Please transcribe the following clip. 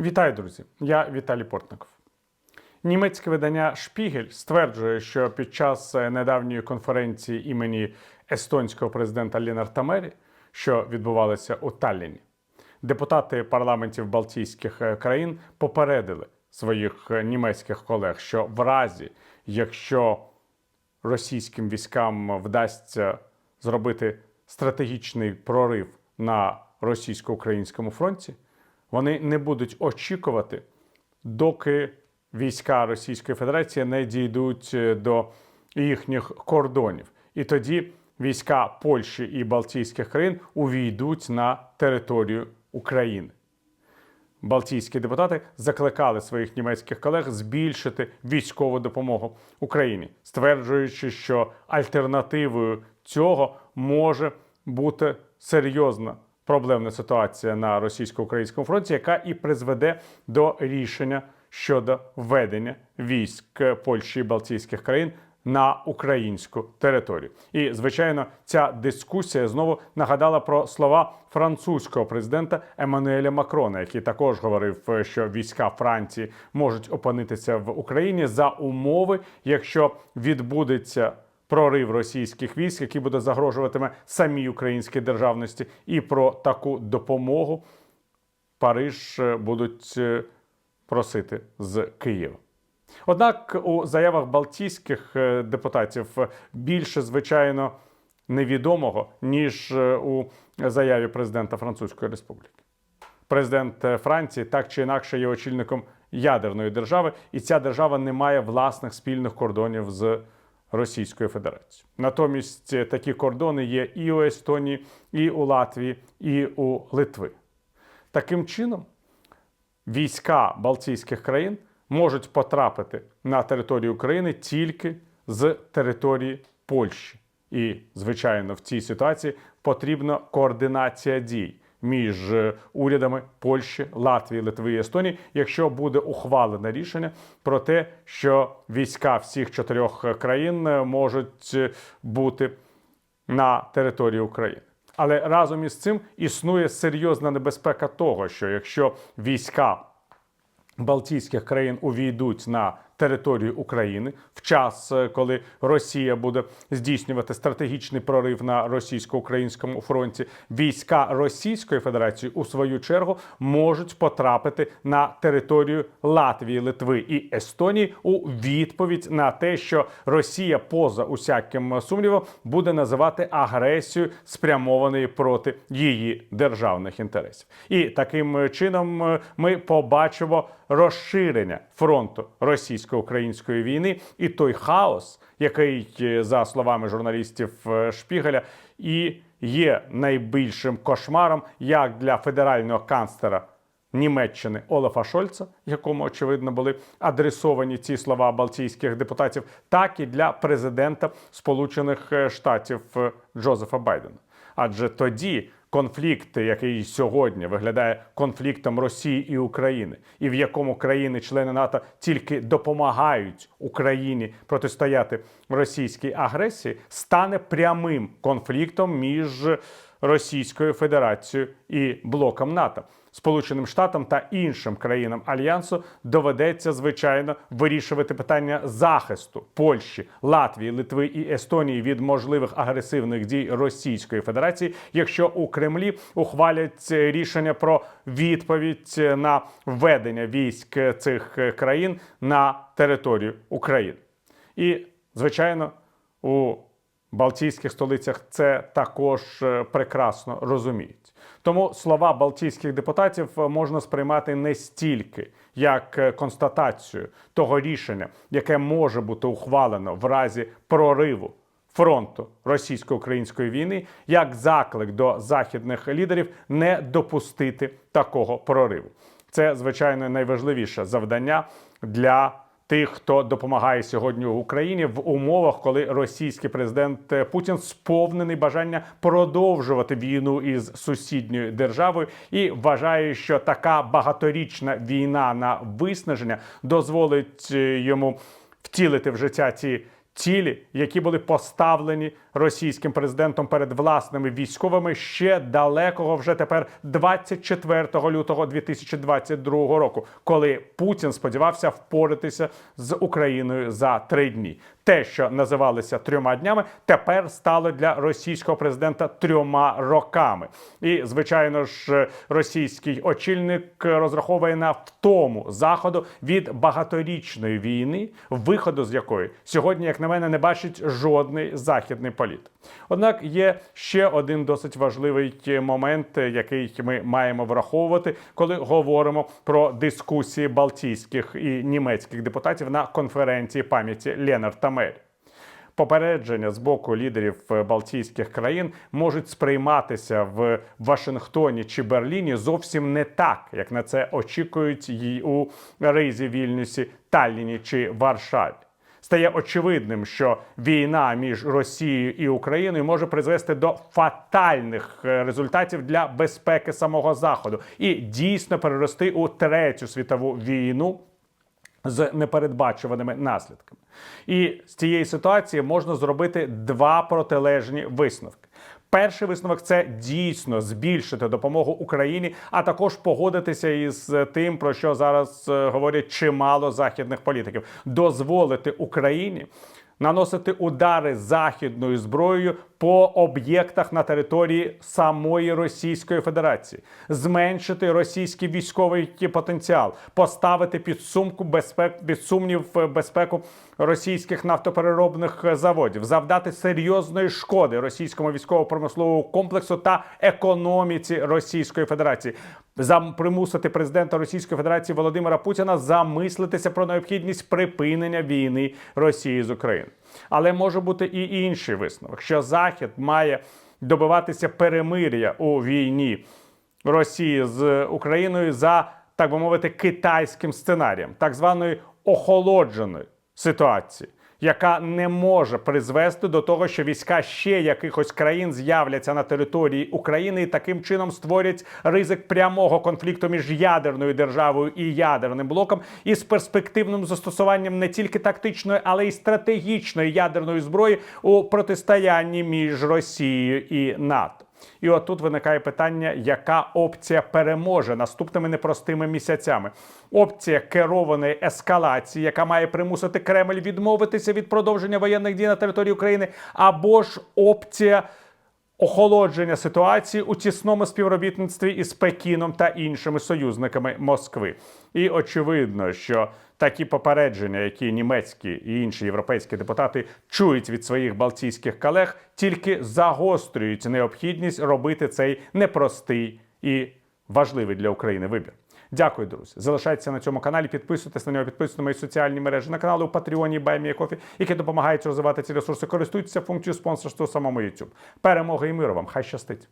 Вітаю, друзі! Я Віталій Портников. Німецьке видання Шпігель стверджує, що під час е, недавньої конференції імені естонського президента Лінарта Мері, що відбувалася у Талліні, депутати парламентів Балтійських е, країн попередили своїх е, німецьких колег, що в разі, якщо російським військам вдасться зробити стратегічний прорив на російсько-українському фронті, вони не будуть очікувати, доки війська Російської Федерації не дійдуть е, до їхніх кордонів. І тоді війська Польщі і Балтійських країн увійдуть на територію України. Балтійські депутати закликали своїх німецьких колег збільшити військову допомогу Україні, стверджуючи, що альтернативою цього може бути серйозна проблемна ситуація на російсько-українському фронті, яка і призведе до рішення щодо введення військ Польщі і Балтійських країн на українську територію. І звичайно, ця дискусія знову нагадала про слова французького президента Еммануеля Макрона, який також говорив, що війська Франції можуть опинитися в Україні за умови, якщо відбудеться прорив російських військ, який буде загрожуватиме самій українській державності, і про таку допомогу Париж е, будуть е, просити з Києва. Однак у заявах балтійських е, депутатів більше, звичайно, невідомого, ніж у заяві президента Французької Республіки. Президент Франції так чи інакше є очільником ядерної держави, і ця держава не має власних спільних кордонів з Російською Федерацією. Натомість е, такі кордони є і у Естонії, і у Латвії, і у Литви. Таким чином, війська Балтійських країн можуть потрапити на територію України тільки з території Польщі. І, звичайно, в цій ситуації потрібна координація дій між е, урядами Польщі, Латвії, Литви і Естонії, якщо буде ухвалене рішення про те, що війська всіх чотирьох країн е, можуть е, бути на території України. Але разом із цим існує серйозна небезпека того, що якщо війська Балтійських країн увійдуть на територію України в час, е, коли Росія буде здійснювати стратегічний прорив на російсько-українському фронті, війська Російської Федерації у свою чергу можуть потрапити на територію Латвії, Литви і Естонії у відповідь на те, що Росія, поза усяким сумнівом, буде називати агресію спрямованою проти її державних інтересів. І таким чином е, ми побачимо розширення фронту російсько-української війни і той хаос, який, е, за словами журналістів е, Шпігеля, і є найбільшим кошмаром як для федерального канцлера Німеччини Олафа Шольца, якому очевидно були адресовані ці слова балтійських депутатів, так і для президента Сполучених е, Штатів Джозефа Байдена. Адже тоді конфлікт, який сьогодні виглядає конфліктом Росії і України, і в якому країни-члени НАТО тільки допомагають Україні протистояти російській агресії, стане прямим конфліктом між Російською Федерацією і блоком НАТО. Сполученим Штатам та іншим країнам альянсу доведеться звичайно вирішувати питання захисту Польщі, Латвії, Литви і Естонії від можливих агресивних дій Російської Федерації, якщо у Кремлі ухвалять рішення про відповідь на введення військ цих країн на територію України. І звичайно, у Балтійських столицях це також е, прекрасно розуміють. Тому слова балтійських депутатів е, можна сприймати не стільки як е, констатацію того рішення, яке може бути ухвалено в разі прориву фронту російсько-української війни, як заклик до західних лідерів не допустити такого прориву. Це звичайно найважливіше завдання для тих, хто допомагає сьогодні Україні в умовах, коли російський президент е, Путін сповнений бажання продовжувати війну із сусідньою державою і вважає, що така багаторічна війна на виснаження дозволить е, йому втілити в життя ті цілі, які були поставлені російським президентом перед власними військовими ще далекого вже тепер 24 лютого 2022 року, коли Путін сподівався впоратися з Україною за три дні. Те, що називалося трьома днями, тепер стало для російського президента трьома роками. І звичайно ж, російський очільник розраховує на втому заходу від багаторічної війни, виходу з якої сьогодні, як на мене, не бачить жодний західний політ. Однак є ще один досить важливий момент, який ми маємо враховувати, коли говоримо про дискусії балтійських і німецьких депутатів на конференції пам'яті Ленарта Мері. Попередження з боку лідерів е, Балтійських країн можуть сприйматися в Вашингтоні чи Берліні зовсім не так, як на це очікують й у Ризі, Вільнюсі, Талліні чи Варшаві. Стає очевидним, що війна між Росією і Україною може призвести до фатальних е, результатів для безпеки самого Заходу і дійсно перерости у третю світову війну з непередбачуваними наслідками. І з цієї ситуації можна зробити два протилежні висновки. Перший висновок це дійсно збільшити допомогу Україні, а також погодитися із тим, про що зараз е, говорять чимало західних політиків, дозволити Україні наносити удари західною зброєю по об'єктах на території самої Російської Федерації, зменшити російський військовий потенціал, поставити під сумку безпек під сумнів е, безпеку російських нафтопереробних заводів, завдати серйозної шкоди російському військово-промисловому комплексу та економіці Російської Федерації, примусити президента Російської Федерації Володимира Путіна замислитися про необхідність припинення війни Росії з Україною. Але може бути і інший висновок, що Захід має добиватися перемир'я у війні Росії з Україною за так би мовити китайським сценарієм, так званої охолодженої ситуації, яка не може призвести до того, що війська ще якихось країн з'являться на території України і таким чином створять ризик прямого конфлікту між ядерною державою і ядерним блоком, із перспективним застосуванням не тільки тактичної, але й стратегічної ядерної зброї у протистоянні між Росією і НАТО. І отут виникає питання, яка опція переможе наступними непростими місяцями. Опція керованої ескалації, яка має примусити Кремль відмовитися від продовження воєнних дій на території України, або ж опція охолодження ситуації у тісному співробітництві із Пекіном та іншими союзниками Москви. І очевидно, що такі попередження, які німецькі і інші європейські депутати чують від своїх балтійських колег, тільки загострюють необхідність робити цей непростий і важливий для України вибір. Дякую, друзі. Залишайтеся на цьому каналі, підписуйтесь на нього, підписуйтесь на мої соціальні мережі на канали у Патреоні і Баймієкофі, які допомагають розвивати ці ресурси. Користуйтеся функцією спонсорства самому YouTube. Перемоги і миру вам! Хай щастить!